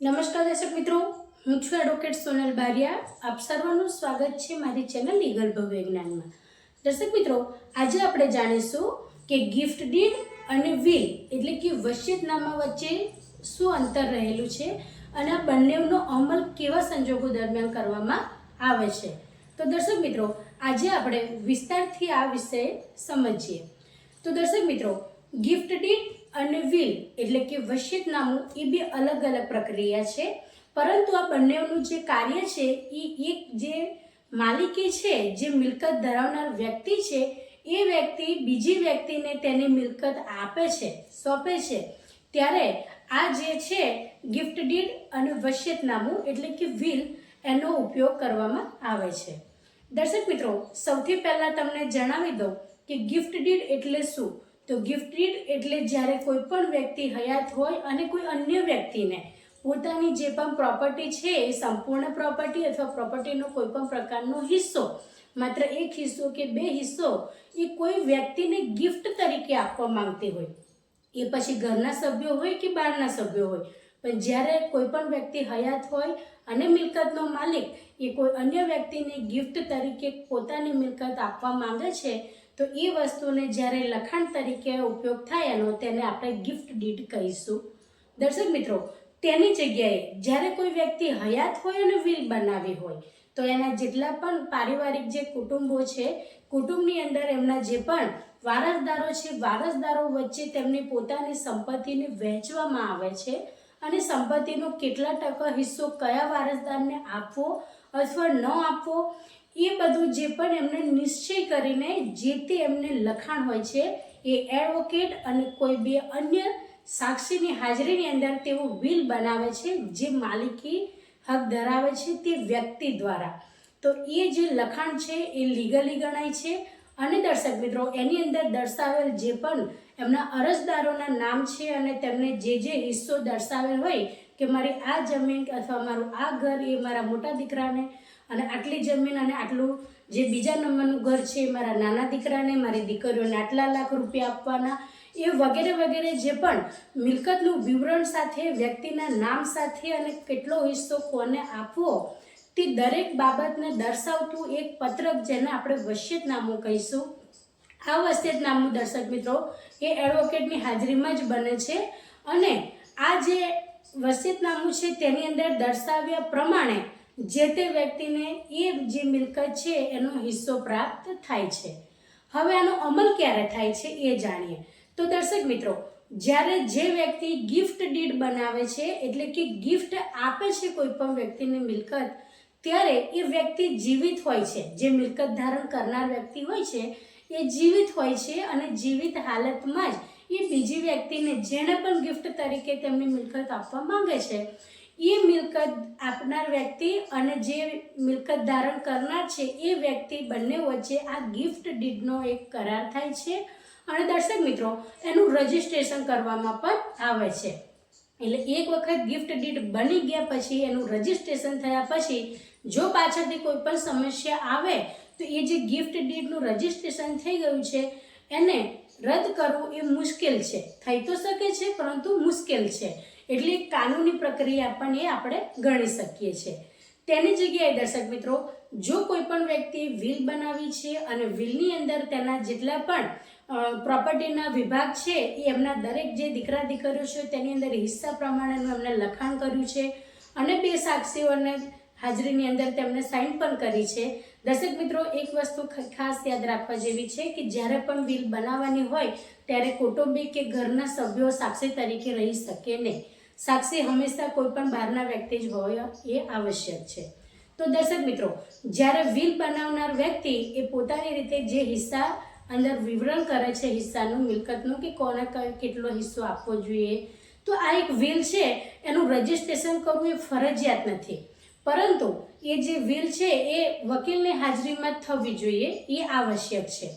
નમસ્કાર દર્શક મિત્રો, હું છું એડવોકેટ સોનલ બારિયા. આપ સર્વનું સ્વાગત છે મારી ચેનલ લીગલ ભવવિજ્ઞાનમાં દર્શક મિત્રો, આજે આપણે જાણીશું કે ગિફ્ટ ડીડ અને વિલ એટલે કે વસિયતનામા વચ્ચે શું અંતર રહેલું છે અને આ બંનેનો અમલ કેવા સંજોગો દરમિયાન કરવામાં આવે છે. તો દર્શક મિત્રો, આજે આપણે વિસ્તારથી આ વિષય સમજીએ. તો દર્શક મિત્રો ગિફ્ટ ડીડ અને વિલ એટલે કે વસિયતનામું એ બે અલગ અલગ પ્રક્રિયા છે. પરંતુ આ બંનેનું જે કાર્ય છે, એ એક જે માલિકી છે, જે મિલકત ધરાવનાર વ્યક્તિ છે, એ વ્યક્તિ બીજી વ્યક્તિને તેની મિલકત આપે છે, સોંપે છે. ત્યારે આ જે છે, ગિફ્ટ ડીડ અને વસિયતનામું એટલે કે વિલ એનો ઉપયોગ કરવામાં આવે છે. દર્શક મિત્રો, સૌથી પહેલાં તમને જણાવી દઉં કે ગિફ્ટ ડીડ એટલે શું? તો ગિફ્ટ ડીડ એટલે જ્યારે કોઈ પણ વ્યક્તિ હયાત હોય અને કોઈ અન્ય વ્યક્તિને પોતાની જે પણ પ્રોપર્ટી છે એ સંપૂર્ણ પ્રોપર્ટી અથવા પ્રોપર્ટીનો કોઈ પણ પ્રકારનો હિસ્સો, માત્ર એક હિસ્સો કે બે હિસ્સો, એ કોઈ વ્યક્તિને ગિફ્ટ તરીકે આપવા માંગતી હોય. એ પછી ઘરના સભ્યો હોય કે બહારના સભ્યો હોય. પણ જ્યારે કોઈ પણ વ્યક્તિ હયાત હોય અને મિલકતનો માલિક, એ કોઈ અન્ય વ્યક્તિને ગિફ્ટ તરીકે પોતાની મિલકત આપવા માંગે છે તો એ વસ્તુને જ્યારે લખાણ તરીકે ઉપયોગ થાય એનો તેને આપણે ગિફ્ટ ડીડ કહીશું. દર્શક મિત્રો, તેની જગ્યાએ જ્યારે કોઈ વ્યક્તિ હયાત હોય અને વિલ બનાવી હોય, તો એના જેટલા પણ પારિવારિક જે કુટુંબો છે, કુટુંબની અંદર એમના જે પણ વારસદારો છે, વારસદારો વચ્ચે તેમની પોતાની સંપત્તિને વહેંચવામાં આવે છે અને સંપત્તિનો કેટલા ટકા હિસ્સો કયા વારસદારને આપવો અથવા ન આપવો એ બધું જે પણ એમને નિશ્ચય કરીને જે તે એમને લખાણ હોય છે, એ એડવોકેટ અને કોઈ બે અન્ય સાક્ષીની હાજરીની અંદર તેઓ વિલ બનાવે છે, જે માલિકી હક ધરાવે છે તે વ્યક્તિ દ્વારા. તો એ જે લખાણ છે એ લીગલી ગણાય છે. અને દર્શક મિત્રો, એની અંદર દર્શાવેલ જે પણ એમના અરજદારોના નામ છે અને તેમને જે જે હિસ્સો દર્શાવેલ હોય, કે મારી આ જમીન અથવા મારું આ ઘર, એ મારા મોટા દીકરાને અને આટલી જમીન અને આટલું જે બીજા નંબરનું ઘર છે, મારા નાના દીકરાને, મારી દીકરીઓને આટલા લાખ રૂપિયા આપવાના, એ વગેરે વગેરે જે પણ મિલકતનું વિવરણ સાથે, વ્યક્તિના નામ સાથે અને કેટલો હિસ્સો કોને આપવો, તે દરેક બાબતને દર્શાવતું એક પત્રક જેને આપણે વસિયતનામું કહીશું. આ વસિયતનામું, દર્શક મિત્રો, એ એડવોકેટની હાજરીમાં જ બને છે અને આ જે વસિયતનામું છે, તેની અંદર દર્શાવ્યા પ્રમાણે જે તે વ્યક્તિને એ જે મિલકત છે એનો હિસ્સો પ્રાપ્ત થાય છે. હવે આનો અમલ ક્યારે થાય છે એ જાણીએ. તો દર્શક મિત્રો, જ્યારે જે વ્યક્તિ ગિફ્ટ ડીડ બનાવે છે, એટલે કે ગિફ્ટ આપે છે કોઈ પણ વ્યક્તિને મિલકત, ત્યારે એ વ્યક્તિ જીવિત હોય છે. જે મિલકત ધારણ કરનાર વ્યક્તિ હોય છે, એ જીવિત હોય છે અને જીવિત હાલતમાં જ એ બીજી વ્યક્તિને જેણે પણ ગિફ્ટ તરીકે તેમની મિલકત આપવા માંગે છે એ મિલકત આપનાર વ્યક્તિ અને જે મિલકત ધારણ કરનાર છે, એ વ્યક્તિ બંને વચ્ચે આ ગિફ્ટ ડીડનો એક કરાર થાય છે. અને દર્શક મિત્રો, એનું રજિસ્ટ્રેશન કરવામાં પણ આવે છે. એટલે એક વખત ગિફ્ટ ડીડ બની ગયા પછી, એનું રજિસ્ટ્રેશન થયા પછી, જો પાછળથી કોઈ પણ સમસ્યા આવે, તો એ જે ગિફ્ટ ડીડનું રજિસ્ટ્રેશન થઈ ગયું છે, એને રદ કરવું એ મુશ્કેલ છે. થઈ તો શકે છે, પરંતુ મુશ્કેલ છે. એટલે કાનૂની પ્રક્રિયા પણ એ આપણે ગણી શકીએ છીએ. તેની જગ્યાએ દર્શક મિત્રો, જો કોઈ પણ વ્યક્તિ વિલ બનાવી છે અને વિલની અંદર તેના જેટલા પણ પ્રોપર્ટીના વિભાગ છે, એ એમના દરેક જે દીકરા દીકરીઓ છે તેની અંદર હિસ્સા પ્રમાણેનું એમને લખાણ કર્યું છે અને બે સાક્ષીઓને હાજરીની અંદર તેમણે સાઇન પણ કરી છે. દર્શક મિત્રો, એક વસ્તુ ખાસ યાદ રાખવા જેવી છે કે જ્યારે પણ વિલ બનાવવાની હોય, ત્યારે કૌટુંબિક કે ઘરના સભ્યો સાક્ષી તરીકે રહી શકે નહીં. સાક્ષી હંમેશા કોઈ પણ બહારના વ્યક્તિ જ હોય એ આવશ્યક છે. તો દર્શક મિત્રો, જ્યારે વિલ બનાવનાર વ્યક્તિ એ પોતાની રીતે જે હિસ્સા અંદર વિવરણ કરે છે, હિસ્સાનું, મિલકતનું કે કોને કેટલો હિસ્સો આપવો જોઈએ, તો આ એક વિલ છે, એનું રજિસ્ટ્રેશન કરવું એ ફરજિયાત નથી. પરંતુ એ જે વિલ છે, એ વકીલની હાજરીમાં થવી જોઈએ, એ આવશ્યક છે.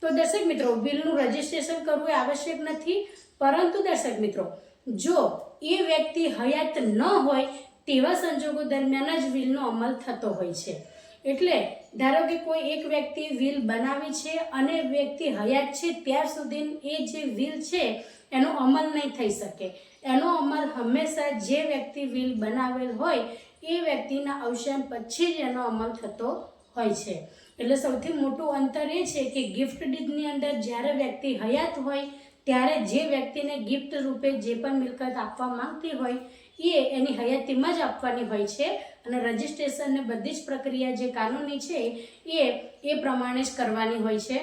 તો દર્શક મિત્રો, વિલનું રજિસ્ટ્રેશન કરવું એ આવશ્યક નથી, પરંતુ દર્શક મિત્રો જો એ વ્યક્તિ હયાત ન હોય, તેવા સંજોગો દરમિયાન જ વિલનો અમલ થતો હોય છે. એટલે ધારો કે કોઈ એક વ્યક્તિ વિલ બનાવી છે અને વ્યક્તિ હયાત છે, ત્યાર સુધી એ જે વિલ છે, એનો અમલ નહીં થઈ શકે. એનો અમલ હંમેશા જે વ્યક્તિ વિલ બનાવેલ હોય, એ વ્યક્તિના અવસાન પછી જ એનો અમલ થતો હોય છે. એટલે સૌથી મોટું અંતર એ છે કે ગિફ્ટ ડીડની અંદર જ્યારે વ્યક્તિ હયાત હોય ત્યારે જે વ્યક્તિને ગિફ્ટ રૂપે જે પણ મિલકત આપવા માંગતી હોય, એ એની હયાતીમાં જ આપવાની હોય છે. અને રજીસ્ટ્રેશનને બધી જ પ્રક્રિયા જે કાનૂની છે, એ એ પ્રમાણે જ કરવાની હોય છે.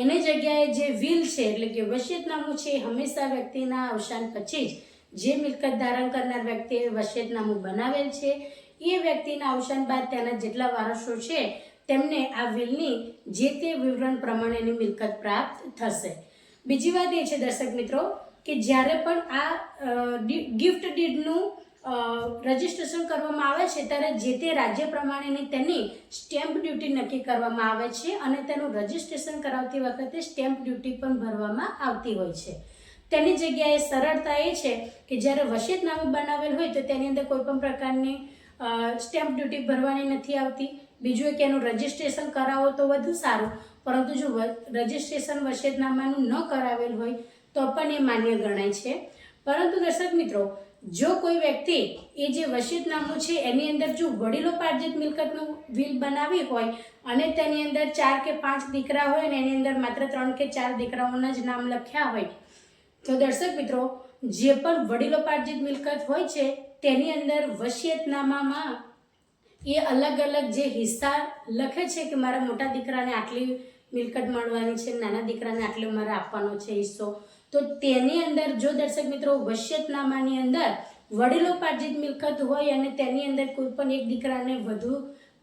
એની જગ્યાએ જે વિલ છે, એટલે કે વસિયતનામું છે, એ હંમેશા વ્યક્તિના અવસાન પછી જ જે મિલકત ધારણ કરનાર વ્યક્તિએ વસિયતનામું બનાવેલ છે, એ વ્યક્તિના અવસાન બાદ તેના જેટલા વારસો છે, તેમને આ વિલની જે તે વિવરણ પ્રમાણેની મિલકત પ્રાપ્ત થશે. બીજી વાત એ છે દર્શક મિત્રો, કે જ્યારે પણ આ ગિફ્ટ ડીડનું રજિસ્ટ્રેશન કરવામાં આવે છે, ત્યારે જે તે રાજ્ય પ્રમાણેની તેની સ્ટેમ્પ ડ્યુટી નક્કી કરવામાં આવે છે અને તેનું રજિસ્ટ્રેશન કરાવતી વખતે સ્ટેમ્પ ડ્યુટી પણ ભરવામાં આવતી હોય છે. તેની જગ્યાએ સરળતા એ છે કે જ્યારે વસિયતનામું બનાવેલ હોય તો તેની અંદર કોઈ પણ પ્રકારની સ્ટેમ્પ ડ્યુટી ભરવાની નથી આવતી. બીજું એક એનું રજિસ્ટ્રેશન કરાવો તો વધુ સારું. પરંતુ જો રજિસ્ટ્રેશન વસિયતનામાનું ન કરાવેલ હોય, તો પણ એ માન્ય ગણાય છે. પરંતુ દર્શક મિત્રો, જો કોઈ વ્યક્તિ એ જે વસિયતનામું છે, એની અંદર જો વડીલોપાર્જિત મિલકતનું વિલ બનાવી હોય અને તેની અંદર ચાર કે પાંચ દીકરા હોય અને એની અંદર માત્ર ત્રણ કે ચાર દીકરાઓના જ નામ લખ્યા હોય, તો દર્શક મિત્રો, જે પણ વડીલોપાર્જિત મિલકત હોય છે, તેની અંદર વસિયતનામામાં એ અલગ અલગ જે હિસ્સા લખે છે કે મારા મોટા દીકરાને આટલી મિલકત મળવાની છે, નાના દીકરાને આટલો મારે આપવાનો છે હિસ્સો. તો તેની અંદર, જો દર્શક મિત્રો વસિયતનામાની અંદર વડીલોપાર્જિત મિલકત હોય અને તેની અંદર કોઈ પણ એક દીકરાને વધુ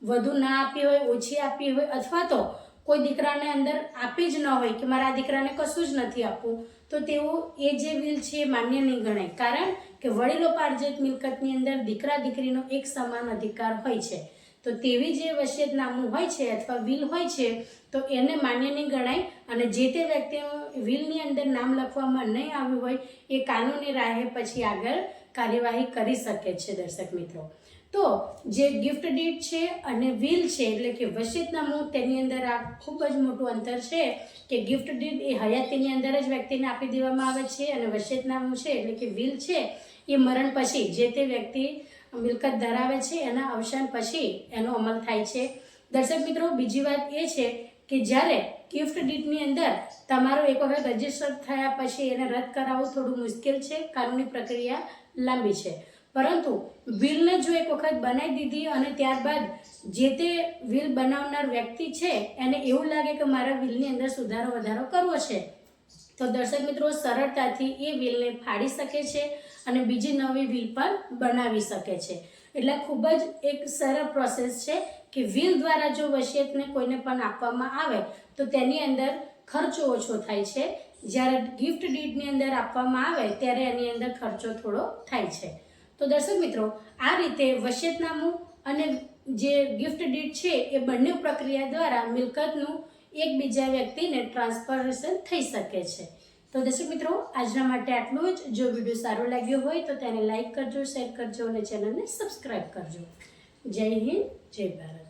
વધુ ના આપી હોય, ઓછી આપી હોય, અથવા તો કોઈ દીકરાને અંદર આપી જ ન હોય કે મારા આ દીકરાને કશું જ નથી આપવું, તો તેઓ એ જે વિલ છે એ માન્ય નહીં ગણાય. કારણ કે વડીલોપાર્જિત મિલકતની અંદર દીકરા દીકરીનો એક સમાન અધિકાર હોય છે. તો તેવી જે વસિયતનામું હોય છે અથવા વિલ હોય છે, તો એને માન્ય નહીં ગણાય અને જે તે વ્યક્તિનું વિલની અંદર નામ લખવામાં નહીં આવ્યું હોય, એ કાનૂની રાહે પછી આગળ કાર્યવાહી કરી શકે છે દર્શક મિત્રો. તો જે ગિફ્ટ ડીટ છે અને વિલ છે, એટલે કે વસિયતનામું તેની અંદર આ ખૂબ જ મોટું અંતર છે કે ગિફ્ટ ડીટ એ હયાતીની અંદર જ વ્યક્તિને આપી દેવામાં આવે છે અને વસિયતનામું છે, એટલે કે વિલ છે, એ મરણ પછી જે તે વ્યક્તિ મિલકત ધરાવે છે એના અવસાન પછી એનો અમલ થાય છે. દર્શક મિત્રો, બીજી વાત એ છે કે જ્યારે ગિફ્ટ ડીટની અંદર તમારું એક વખત રજિસ્ટર થયા પછી એને રદ કરાવવું થોડું મુશ્કેલ છે, કાનૂની પ્રક્રિયા લાંબી છે. પરંતુ વિલને જો એક વખત બનાવી દીધી અને ત્યારબાદ જે તે વિલ બનાવનાર વ્યક્તિ છે, એને એવું લાગે કે મારા વિલની અંદર સુધારો વધારો કરવો છે. તો દર્શક મિત્રો, સરળતાથી એ વ્હીલને ફાડી શકે છે અને બીજી નવી વ્હીલ પણ બનાવી શકે છે. એટલે ખૂબ જ એક સરળ પ્રોસેસ છે કે વિલ દ્વારા જો વસિયતને કોઈને પણ આપવામાં આવે, તો તેની અંદર ખર્ચો ઓછો થાય છે. જ્યારે ગિફ્ટ ડીડની અંદર આપવામાં આવે, ત્યારે એની અંદર ખર્ચો થોડો થાય છે. તો દર્શક મિત્રો, આ રીતે વસિયતનામું અને જે ગિફ્ટ ડીડ છે, એ બંને પ્રક્રિયા દ્વારા મિલકતનું એકબીજા વ્યક્તિને ટ્રાન્સફરેશન થઈ શકે છે. તો દર્શક મિત્રો, આજના માટે આટલું જ. જો વીડિયો સારો લાગ્યો હોય તો તેને લાઈક કરજો શેર કરજો અને ચેનલને સબસ્ક્રાઈબ કરજો. જય હિન્દ, જય ભારત.